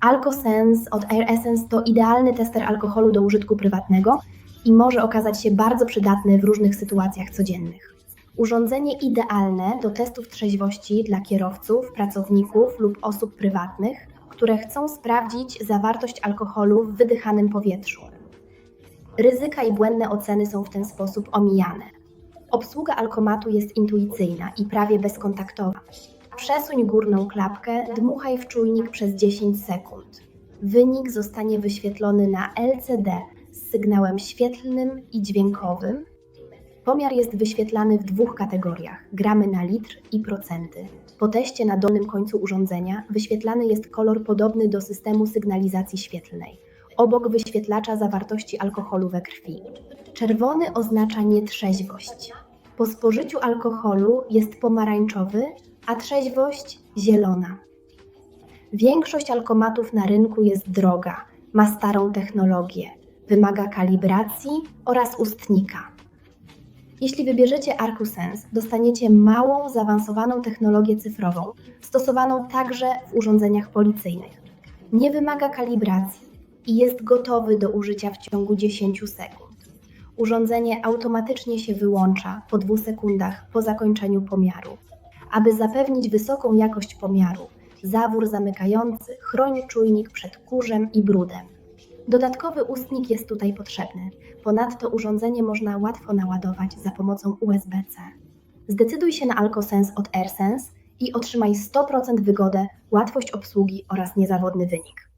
AlcoSense od Air Essence to idealny tester alkoholu do użytku prywatnego i może okazać się bardzo przydatny w różnych sytuacjach codziennych. Urządzenie idealne do testów trzeźwości dla kierowców, pracowników lub osób prywatnych, które chcą sprawdzić zawartość alkoholu w wydychanym powietrzu. Ryzyka i błędne oceny są w ten sposób omijane. Obsługa alkomatu jest intuicyjna i prawie bezkontaktowa. Przesuń górną klapkę, dmuchaj w czujnik przez 10 sekund. Wynik zostanie wyświetlony na LCD z sygnałem świetlnym i dźwiękowym. Pomiar jest wyświetlany w dwóch kategoriach: gramy na litr i procenty. Po teście na dolnym końcu urządzenia wyświetlany jest kolor podobny do systemu sygnalizacji świetlnej, obok wyświetlacza zawartości alkoholu we krwi. Czerwony oznacza nietrzeźwość. Po spożyciu alkoholu jest pomarańczowy, a trzeźwość zielona. Większość alkomatów na rynku jest droga, ma starą technologię, wymaga kalibracji oraz ustnika. Jeśli wybierzecie ArcuSense, dostaniecie małą, zaawansowaną technologię cyfrową, stosowaną także w urządzeniach policyjnych. Nie wymaga kalibracji i jest gotowy do użycia w ciągu 10 sekund. Urządzenie automatycznie się wyłącza po 2 sekundach po zakończeniu pomiaru. Aby zapewnić wysoką jakość pomiaru, zawór zamykający chroni czujnik przed kurzem i brudem. Dodatkowy ustnik jest tutaj potrzebny. Ponadto urządzenie można łatwo naładować za pomocą USB-C. Zdecyduj się na AlcoSense od AirSense i otrzymaj 100% wygodę, łatwość obsługi oraz niezawodny wynik.